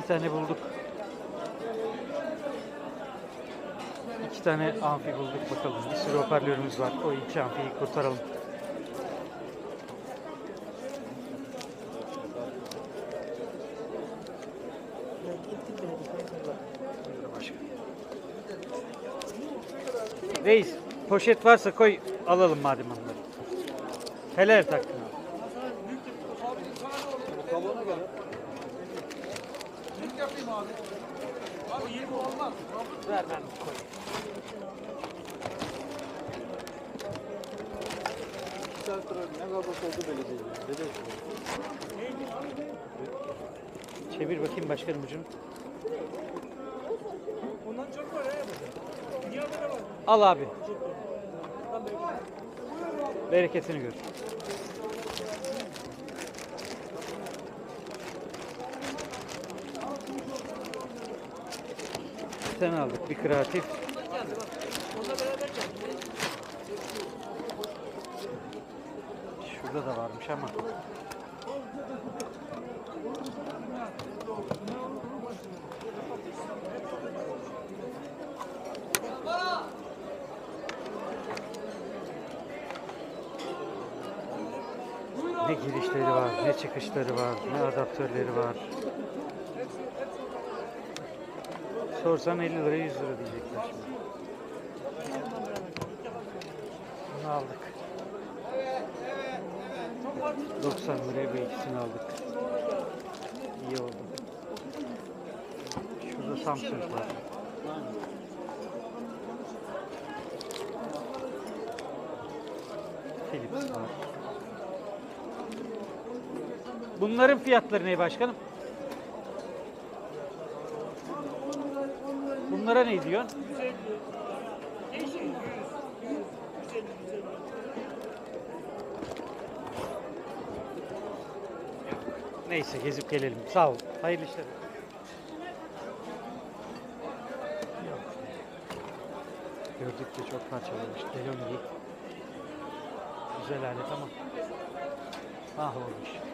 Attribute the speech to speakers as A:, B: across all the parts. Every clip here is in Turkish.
A: İki tane bulduk. İki tane amfi bulduk bakalım. Bir sürü hoparlörümüz var. O iki amfiyi kurtaralım. Reis poşet varsa koy alalım madem onları. Helal taktın
B: Yapayım abi. Abi 20 olmaz.
A: Ver ben koyayım.
B: Ne kadar oldu belediye. Dede
A: Çevir bakayım başkanım ucunu.
B: Bundan çok var ya. Niye böyle var?
A: Al abi. Bereketini gör. Tane aldık. Bir kreatif. Şurada da varmış ama. Ne girişleri var, ne çıkışları var, ne adaptörleri var. Sorsan 50 lira 100 lira diyecekler şimdi. Bunu aldık. 90 liraya bu ikisini aldık. İyi oldu. Şurada Samsung var. Philips var. Bunların fiyatları ne başkanım? Bunlara ne diyorsun? Neyse gezip gelelim. Sağ ol. Hayırlı işler. Gördük de çok parçalamış. Delon. Güzel alet ama mahvolmuş. Şurası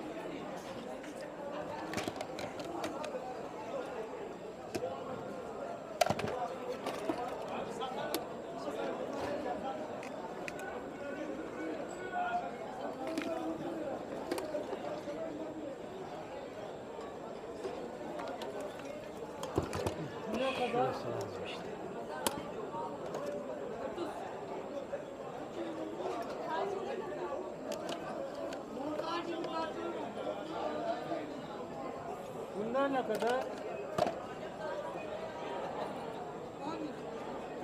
B: ne kadar?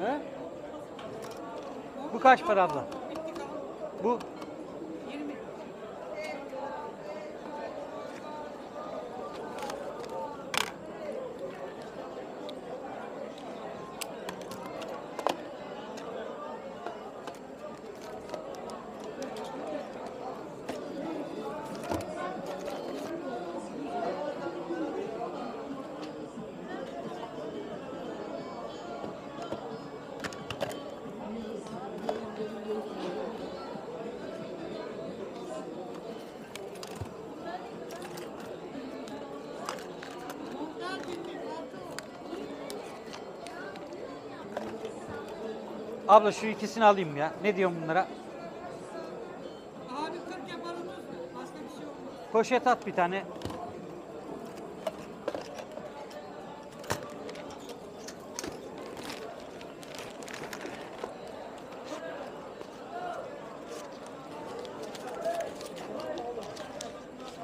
B: He?
A: Bu kaç para abla? Bu 'Abla şu ikisini alayım ya. Ne diyorsun bunlara?
C: Abi 40 yapalım? Başka bir şey olmaz.
A: Poşet at bir tane.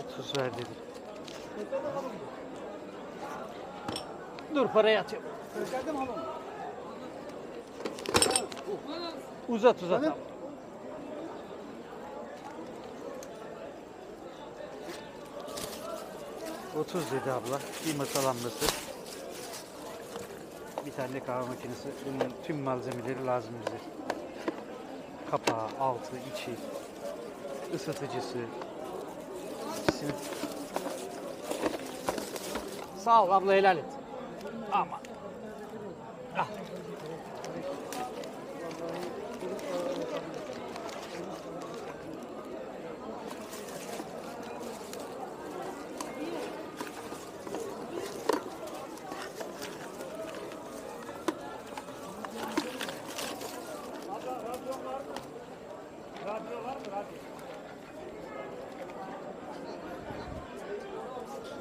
A: Otuz ver dedi. Dur parayı atıyorum.
B: Gösterdim oğlum.
A: Uzat uzat. Abi. Otuz dedi abla. Bir masa lambası. Bir tane kahve makinesi. Bunun tüm malzemeleri lazım bize. Kapağı, altı, içi, ısıtıcısı. İkisini. Sağ ol abla helal et. Ama. Ah.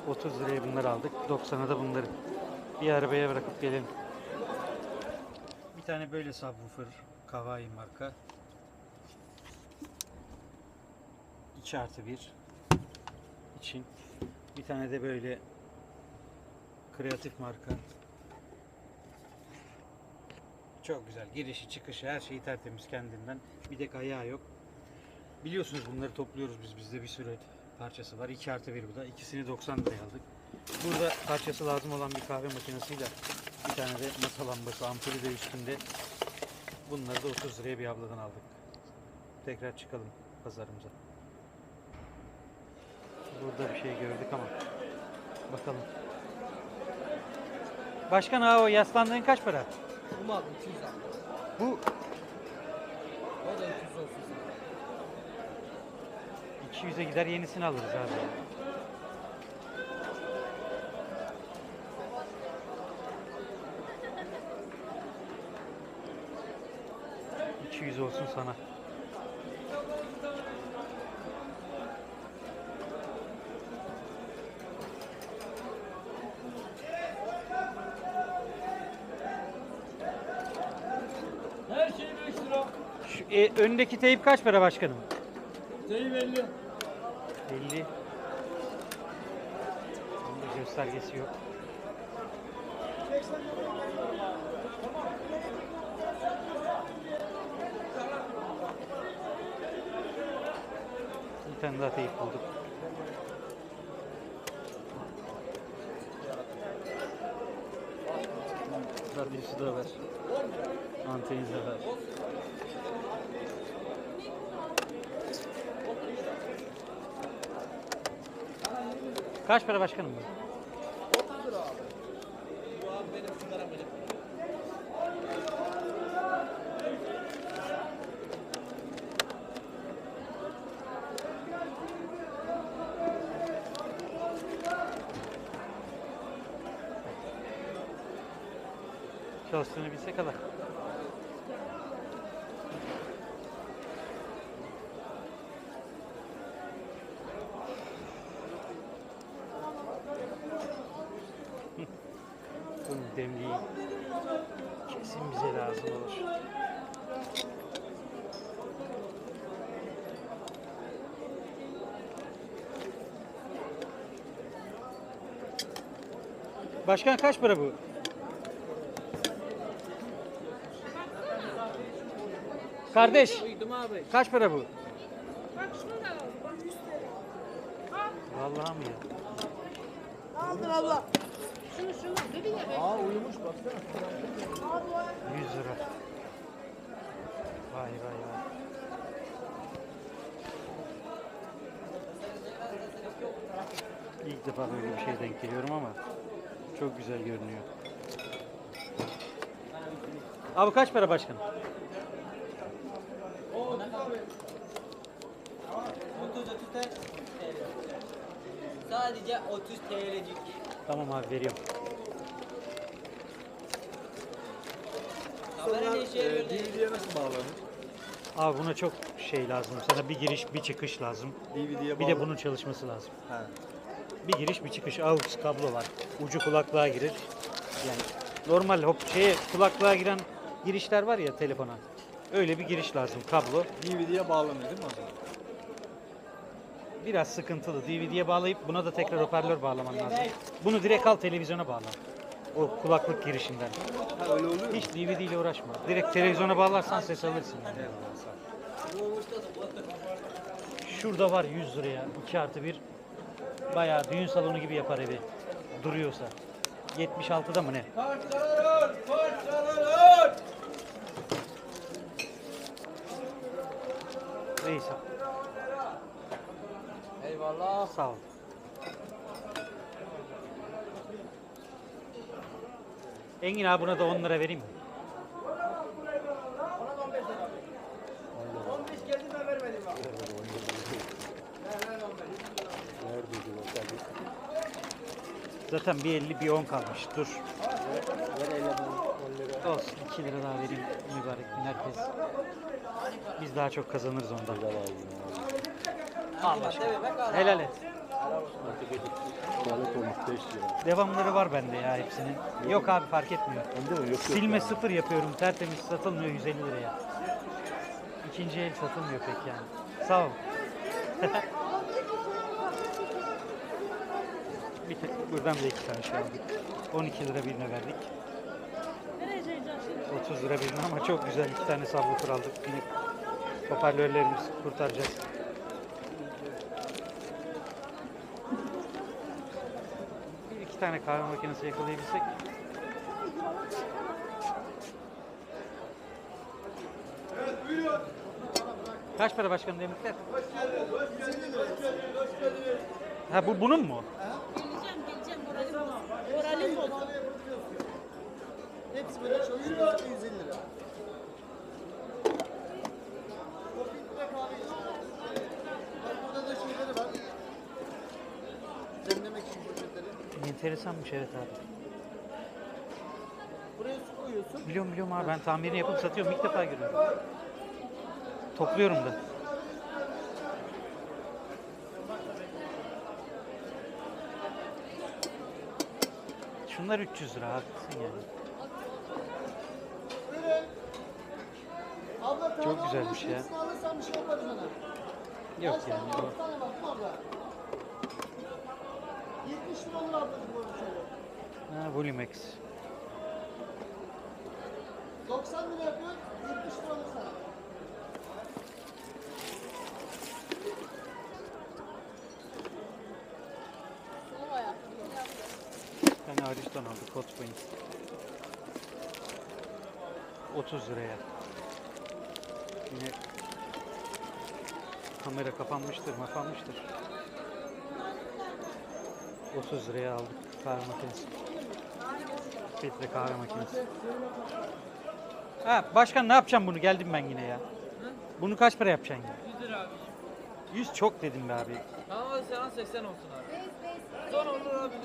A: 30 liraya bunları aldık. 90'a da bunları. Bir arabaya bırakıp gelelim. Bir tane böyle subwoofer. Kawai marka. 2 artı 1 için. Bir tane de böyle kreatif marka. Çok güzel. Girişi çıkışı her şeyi tertemiz kendinden. Bir de ayağı yok. Biliyorsunuz bunları topluyoruz biz. Bizde bir sürü parçası var. 2 artı 1 bu da. İkisini 90 liraya aldık. Burada parçası lazım olan bir kahve makinesiyle bir tane de masa lambası, ampulü de üstünde. Bunları da 30 liraya bir abladan aldık. Tekrar çıkalım pazarımıza. Burada bir şey gördük ama bakalım. Başkan ha o yaslandığın kaç para?
B: Bu mu abi? 200 abi.
A: Bu
B: O da 200 olsun sana.
A: 200'e gider yenisini alırız abi. ...200 olsun sana.
B: Her şey 5 lira.
A: Şu, e, öndeki teyip kaç para başkanım?
B: Sayı belli.
A: 50. Bunda göstergesi yok. Bir tane daha teyip bulduk. Radyosu da var. Anteniz de Kaç para başkanım bu? Çalıştığını bilse kadar. Bunun demliği kesin bize lazım olur. Başkan kaç para bu? Kardeş
B: abi.
A: kaç para bu?
C: Bak şunu da al. Bak 100 lira. Al.
A: Vallahi mi ya?
C: Aldır Allah. Şunu şunu. Dedi ya ben.
B: Aa uyumuş baksana.
A: 100 lira. Vay vay vay. İlk defa böyle bir şey denk geliyorum ama çok güzel görünüyor. Abi kaç para başkanım?
D: 30 30 TL. Sadece 30 TL'cik.
A: Tamam abi veriyorum.
D: İşe yarıyor? ne?
B: DVD'ye nasıl bağlanır?
A: Abi buna çok şey lazım. Sana bir giriş bir çıkış lazım.
B: DVD'ye
A: Bir de bunun çalışması lazım.
B: Ha.
A: Bir giriş bir çıkış AUX kablo var. Ucu kulaklığa girir. Yani normal hop şeye kulaklığa giren girişler var ya telefona. Öyle bir giriş lazım kablo.
B: DVD'ye bağlanır değil mi o zaman?
A: Biraz sıkıntılı. DVD'ye bağlayıp buna da tekrar hoparlör bağlaman lazım. Bunu direkt al televizyona bağla. O kulaklık girişinden.
B: Ha öyle oluyor mu?
A: Hiç DVD ile uğraşma. Direkt televizyona bağlarsan ses alırsın. Yani. Şurada var 100 liraya. 2 artı 1. Bayağı düğün salonu gibi yapar evi. Duruyorsa. 76'da mı ne?
B: Parçalanır! Parçalanır!
A: Reis
B: Eyvallah.
A: sağ ol. Engin abi buna da 10 lira vereyim mi?
B: 15 geldi ben vermedim bak.
A: Zaten bir 50 bir 10 kalmış. Dur. Olsun 2 lira daha vereyim mübarek gün herkes. Biz daha çok kazanırız ondan. Al başkanım. Helal et.
B: 5 lira.
A: Devamları var bende ya hepsinin. Yok abi fark etmiyor. Silme sıfır yapıyorum. Tertemiz satılmıyor 150 liraya. İkinci el satılmıyor pek yani. Sağ ol. bir tek buradan da iki tane şey aldık. 12 lira birine verdik.
C: Nereye çekeceğim şimdi?
A: 30 lira birine ama çok güzel iki tane subwoofer aldık. Yine hoparlörlerimizi kurtaracağız. Bir iki tane kahve makinesi yakalayabilsek. Kaç para başkanım demirler? Ha bu bunun mu? Enteresanmış evet abi.
E: Buraya su koyuyorsun.
A: Biliyorum biliyorum abi ben tamirini yapıp satıyorum. İlk defa görüyorum. Topluyorum da. Şunlar 300 lira haklısın yani. Çok güzelmiş ya.
E: Bir şey.
A: Yok yani.
E: Yok. 60 lira olur ablacığım böyle şöyle.
A: Ha, Volumex.
E: 90 lira yapıyor, 70 lira olur sana.
A: Bir tane Ariston aldık, Hot Wings. 30 liraya. Yine kamera kapanmıştır, kapanmıştır. 30 liraya aldık kahve makinesi. Filtre kahve makinesi. Ha başkan ne yapacağım bunu? Geldim ben yine ya. Bunu kaç para yapacaksın ya?
D: 100 lira abi.
A: 100 çok dedim be abi.
D: Tamam hadi sana 80 olsun abi. Son olur abi.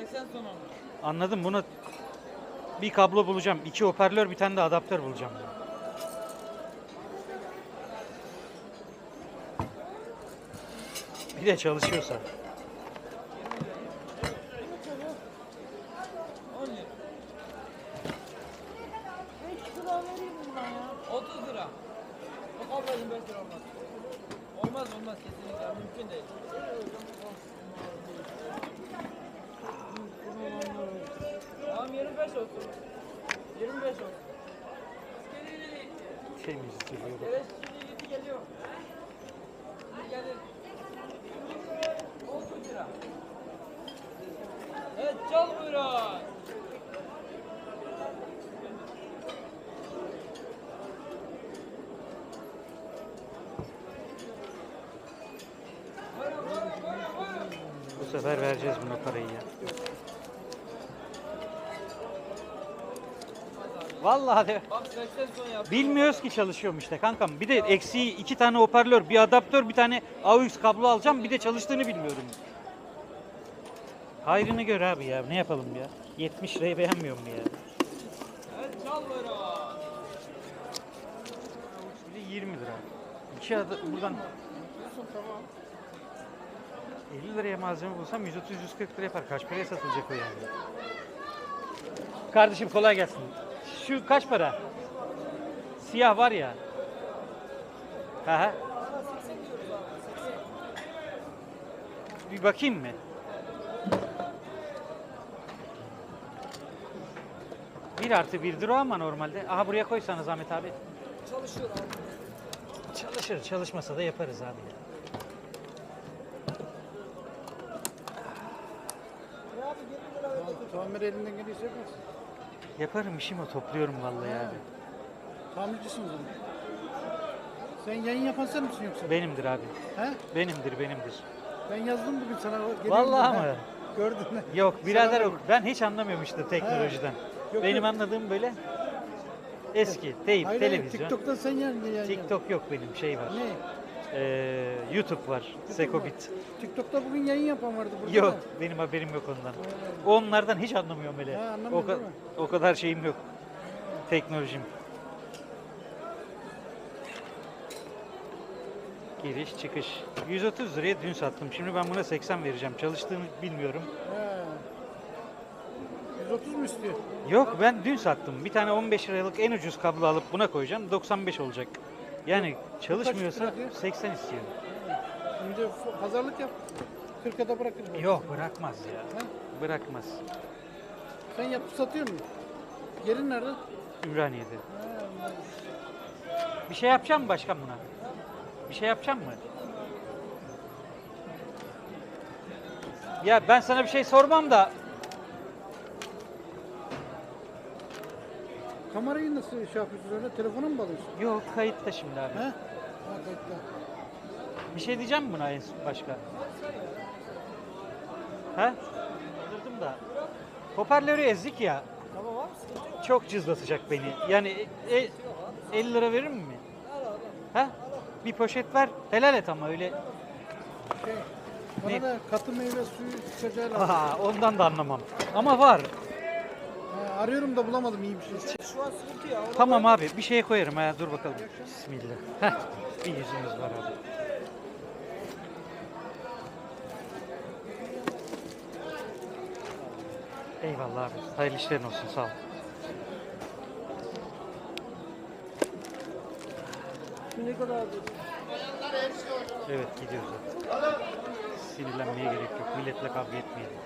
D: 80 son olur.
A: Anladım bunu bir kablo bulacağım. iki hoparlör bir tane de adaptör bulacağım. Bir de çalışıyorsa.
D: 10 lira.
C: 5 kilo vereyim bundan ya.
D: 30 lira. Bak ablacığım 5 lira olmaz. Olmaz kesinlikle mümkün değil. Tamam 25 olsun. 25 olsun. Evet şimdi 7 geliyor. Şimdi gelir. 30 lira. Evet çal.
A: Bu sefer vereceğiz buna parayı ya. Vallahi de
D: Bak 80 son yap.
A: bilmiyoruz ki çalışıyorum işte kankam. Bir de eksiği iki tane hoparlör, bir adaptör, bir tane AUX kablo alacağım. Bir de çalıştığını bilmiyorum. Hayrını gör abi ya. Ne yapalım ya? 70 lirayı beğenmiyor mu ya?
D: Evet çal.
A: Bir de 20 lira. İki adı buradan 50 liraya malzeme bulsam 130-140 lira yapar. Kaç paraya satılacak o yani? Kardeşim kolay gelsin. Şu kaç para? Siyah var ya. Hı hı. Bir bakayım mı? Bir artı birdir o ama normalde. Aha buraya koysana Zahmet abi.
D: Çalışıyor abi.
A: Çalışır, çalışmasa da yaparız abi. ya.
B: Tamir elinden gelirse yaparsın.
A: Yaparım işim o, topluyorum vallahi abi.
B: Tamircisin o zaman. Sen yayın yapan sen misin yoksa?
A: Benimdir abi.
B: He?
A: Benimdir, benimdir.
B: Ben yazdım bugün sana.
A: Vallahi mı?
B: Gördün mü?
A: Yok birader o- ben hiç anlamıyorum işte teknolojiden.
B: Yok,
A: Benim
B: yok.
A: anladığım böyle eski, teyp,
B: Hayır, hayır,
A: televizyon.
B: TikTok'tan sen yayın yayın.
A: TikTok yok benim, şey var.
B: Ne?
A: Ee, YouTube var, Sekobit.
B: TikTok'ta bugün yayın yapan vardı burada.
A: Yok,
B: da.
A: benim haberim yok ondan. Onlardan hiç anlamıyorum öyle.
B: Ha,
A: o, ka-
B: değil mi?
A: o kadar şeyim yok. Teknolojim. Giriş çıkış. 130 liraya dün sattım. Şimdi ben buna 80 vereceğim. Çalıştığını bilmiyorum.
B: He. 130 mu istiyor?
A: Yok ben dün sattım. Bir tane 15 liralık en ucuz kablo alıp buna koyacağım. 95 olacak. Yani çalışmıyorsa
B: bırakıyor?
A: 80 istiyor.
B: Şimdi f- pazarlık yap. 40'a da bırakır.
A: Yok bırakmaz ya.
B: Ha?
A: Bırakmaz.
B: Sen yapıp satıyor musun? Yerin nerede?
A: Ümraniye'de.
B: Ha, anladım.
A: Bir şey yapacağım mı başkan buna? Bir şey yapacağım mı? Ya ben sana bir şey sormam da
B: Kamerayı nasıl şey yapıyorsun öyle? Telefona mı bağlıyorsun?
A: yok kayıtta şimdi abi.
B: He? Ha kayıtta.
A: Bir şey diyeceğim mi buna en son başka? He? Kaldırdım da. Hoparlörü ezdik ya.
D: Tamam abi sıkıntı yok.
A: Çok cızlatacak beni. Yani e, e, 50 lira verir mi? He? Bir poşet ver. Helal et ama öyle.
B: Şey, bana
A: Ne?
B: da katı meyve suyu içeceği lazım.
A: Aha, ondan da anlamam. Ama var.
B: Arıyorum da bulamadım iyi bir şey.
D: Şu an sıkıntı ya.
A: Tamam abi bir şeye koyarım ha dur bakalım. Bismillah. Heh, bir yüzümüz var abi. Eyvallah abi. Hayırlı işlerin olsun sağ ol.
D: Şu ne kadar?
A: Evet gidiyoruz. Sinirlenmeye gerek yok. Milletle kavga etmeyelim.